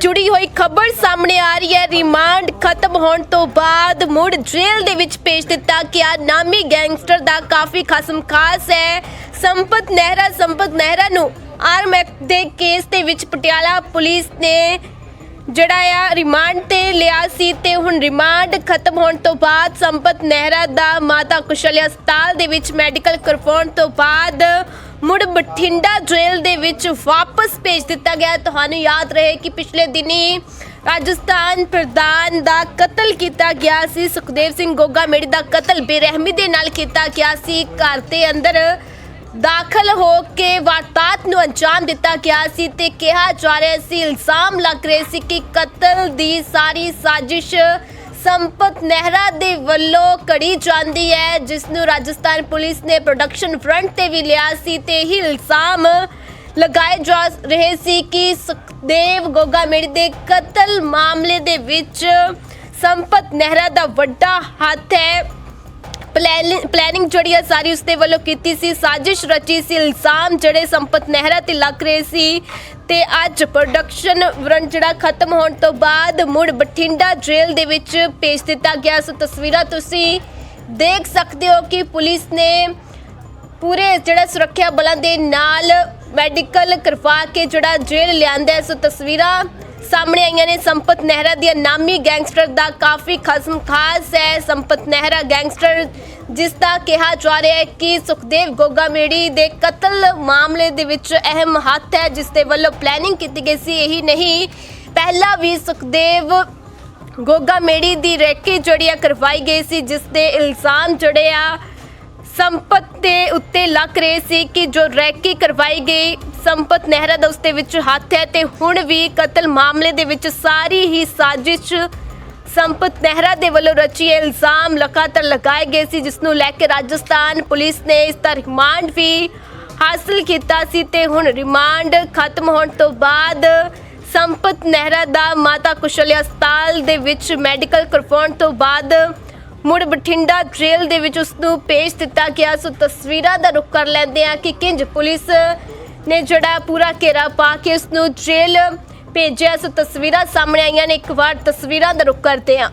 ਜੁੜੀ ਹੋਈ ਖਬਰ ਸਾਹਮਣੇ ਆ ਰਹੀ ਹੈ। ਰਿਮਾਂਡ ਖਤਮ ਹੋਣ ਤੋਂ ਬਾਅਦ ਮੁੜ ਜੇਲ੍ਹ ਦੇ ਵਿੱਚ ਭੇਜ ਦਿੱਤਾ ਗਿਆ ਨਾਮੀ ਗੈਂਗਸਟਰ ਦਾ ਕਾਫੀ ਖਸਮ ਖਾਸ ਹੈ। ਸੰਪਤ ਨਹਿਰਾ ਸੰਪਤ ਨਹਿਰਾ ਨੂੰ ਆਰਮ ਐਕਟ ਦੇ ਕੇਸ ਦੇ ਵਿੱਚ ਪਟਿਆਲਾ ਪੁਲਿਸ ਨੇ ਜਿਹੜਾ ਆ, ਰਿਮਾਂਡ ਤੇ ਲਿਆ ਸੀ ਤੇ ਹੁਣ ਰਿਮਾਂਡ ਖਤਮ ਹੋਣ ਤੋਂ ਬਾਅਦ ਸੰਪਤ ਨਹਿਰਾ ਦਾ ਮਾਤਾ ਕੁਸ਼ਲਿਆ ਹਸਪਤਾਲ ਦੇ ਵਿੱਚ ਮੈਡੀਕਲ ਕਰਵਾਉਣ ਤੋਂ ਬਾਅਦ ਮੁੜ ਬਠਿੰਡਾ ਜੇਲ੍ਹ ਦੇ ਵਿੱਚ ਵਾਪਸ ਭੇਜ ਦਿੱਤਾ ਗਿਆ। ਤੁਹਾਨੂੰ ਯਾਦ ਰਹੇ ਕਿ ਪਿਛਲੇ ਦਿਨੀ ਰਾਜਸਥਾਨ ਪ੍ਰਧਾਨ ਦਾ ਕਤਲ ਕੀਤਾ ਗਿਆ ਸੀ। ਸੁਖਦੇਵ ਸਿੰਘ ਗੋਗਾ ਮੇੜੀ ਦਾ ਕਤਲ ਬੇਰਹਿਮੀ ਦੇ ਨਾਲ ਕੀਤਾ ਗਿਆ ਸੀ। ਘਰ ਦੇ ਅੰਦਰ ਦਾਖਲ ਹੋ ਕੇ ਵਾਰਤਾਤ ਨੂੰ ਅੰਜਾਮ ਦਿੱਤਾ ਗਿਆ ਸੀ ਤੇ ਕਿਹਾ ਜਾ ਰਿਹਾ ਸੀ, ਇਲਜ਼ਾਮ ਲੱਗ ਰਹੇ ਸੀ ਕਿ ਕਤਲ ਦੀ ਸਾਰੀ ਸਾਜ਼ਿਸ਼ ਸੰਪਤ ਨਹਿਰਾ ਦੇ ਵੱਲੋਂ ਕੜੀ ਜਾਂਦੀ ਹੈ ਜਿਸ ਨੂੰ ਰਾਜਸਥਾਨ ਪੁਲਿਸ ਨੇ ਪ੍ਰੋਡਕਸ਼ਨ ਫਰੰਟ ਤੇ ਵੀ ਲਿਆ ਸੀ ਤੇ ਹੀ ਇਲਜ਼ਾਮ ਲਗਾਏ ਜਾ ਰਹੇ ਸੀ ਕਿ ਸੁਖਦੇਵ ਗੋਗਾ ਮੇੜੀ ਦੇ ਕਤਲ ਮਾਮਲੇ ਦੇ ਵਿੱਚ ਸੰਪਤ ਨਹਿਰਾ ਦਾ ਵੱਡਾ ਹੱਥ ਹੈ। ਪਲੈਨਿੰਗ ਜਿਹੜੀ ਹੈ ਸਾਰੀ ਉਸਦੇ ਵੱਲੋਂ ਕੀਤੀ ਸੀ, ਸਾਜ਼ਿਸ਼ ਰਚੀ ਸੀ, ਇਲਜ਼ਾਮ ਜਿਹੜੇ ਸੰਪਤ ਨਹਿਰਾ ਤੇ ਲੱਗ ਰਹੇ ਸੀ ਤੇ ਅੱਜ ਪ੍ਰੋਡਕਸ਼ਨ ਵਰਨ ਜਿਹੜਾ ਖਤਮ ਹੋਣ ਤੋਂ ਬਾਅਦ ਮੁੜ ਬਠਿੰਡਾ ਜੇਲ੍ਹ ਦੇ ਵਿੱਚ ਭੇਜ ਦਿੱਤਾ ਗਿਆ। ਸੋ ਤਸਵੀਰਾਂ ਤੁਸੀਂ ਦੇਖ ਸਕਦੇ ਹੋ ਕਿ ਪੁਲਿਸ ਨੇ ਪੂਰੇ ਜਿਹੜਾ ਸੁਰੱਖਿਆ ਬਲਾਂ ਦੇ ਨਾਲ ਮੈਡੀਕਲ ਕਰਵਾ ਕੇ ਜਿਹੜਾ ਜੇਲ੍ਹ ਲਿਆਂਦਾ ਸੋ ਤਸਵੀਰਾਂ ਸਾਹਮਣੇ ਆਈਆਂ ਨੇ ਸੰਪਤ ਨਹਿਰਾ ਦੀਆਂ ਨਾਮੀ ਗੈਂਗਸਟਰ ਦਾ ਕਾਫੀ ਖਸਮ, ਖਾਸ ਹੈ ਸੰਪਤ ਨਹਿਰਾ ਗੈਂਗਸਟਰ, ਜਿਸ ਦਾ ਕਿਹਾ ਜਾ ਰਿਹਾ ਹੈ ਕਿ ਸੁਖਦੇਵ ਗੋਗਾ ਮੇੜੀ ਦੇ ਕਤਲ ਮਾਮਲੇ ਦੇ ਵਿੱਚ ਅਹਿਮ ਹੱਥ ਹੈ, ਜਿਸ ਦੇ ਵੱਲੋਂ ਪਲੈਨਿੰਗ ਕੀਤੀ ਗਈ ਸੀ। ਇਹੀ ਨਹੀਂ, ਪਹਿਲਾਂ ਵੀ ਸੁਖਦੇਵ ਗੋਗਾ ਮੇੜੀ ਦੀ ਰੈਕੀ ਜਿਹੜੀ ਆ ਕਰਵਾਈ ਗਈ ਸੀ, ਜਿਸ ਦੇ ਇਲਜ਼ਾਮ ਜਿਹੜੇ ਆ ਸੰਪਤ ਦੇ ਉੱਤੇ ਲੱਗ ਰਹੇ ਸੀ ਕਿ ਜੋ ਰੈਕੀ ਕਰਵਾਈ ਗਈ ਸੰਪਤ ਨਹਿਰਾ ਦਾ ਉਸ ਦੇ ਵਿੱਚ ਹੱਥ ਹੈ ਤੇ ਹੁਣ ਵੀ ਕਤਲ ਮਾਮਲੇ ਦੇ ਵਿੱਚ ਸਾਰੀ ਹੀ ਸਾਜ਼ਿਸ਼ ਸੰਪਤ ਨਹਿਰਾ ਦੇ ਵੱਲੋਂ ਰਚੀ ਇਲਜ਼ਾਮ ਲਗਾਤਾਰ ਲਗਾਏ ਗਏ ਸੀ, ਜਿਸ ਨੂੰ ਲੈ ਕੇ ਰਾਜਸਥਾਨ ਪੁਲਿਸ ਨੇ ਇਸ ਦਾ ਰਿਮਾਂਡ ਵੀ ਹਾਸਲ ਕੀਤਾ ਸੀ ਤੇ ਹੁਣ ਰਿਮਾਂਡ ਖਤਮ ਹੋਣ ਤੋਂ ਬਾਅਦ ਸੰਪਤ ਨਹਿਰਾ ਦਾ ਮਾਤਾ ਕੁਸ਼ਲ ਹਸਪਤਾਲ ਦੇ ਵਿੱਚ ਮੈਡੀਕਲ ਕਰਵਾਉਣ ਤੋਂ ਬਾਅਦ ਮੁੜ ਬਠਿੰਡਾ ਜੇਲ੍ਹ ਦੇ ਵਿੱਚ ਉਸ ਨੂੰ ਭੇਜ ਦਿੱਤਾ ਗਿਆ। ਸੋ ਤਸਵੀਰਾਂ ਦਾ ਰੁਖ ਕਰ ਲੈਂਦੇ ਆ ਕਿ ਕਿੰਜ ਪੁਲਿਸ ਨੇ ਜਿਹੜਾ ਪੂਰਾ ਘੇਰਾ ਪਾ ਕੇ ਉਸ ਨੂੰ ਜੇਲ੍ਹ ਭੇਜਿਆ। ਸੋ ਤਸਵੀਰਾਂ ਸਾਹਮਣੇ ਆਈਆਂ ਨੇ। ਇੱਕ ਵਾਰ ਤਸਵੀਰਾਂ ਦਾ ਰੁਖ ਕਰਦੇ ਹਾਂ।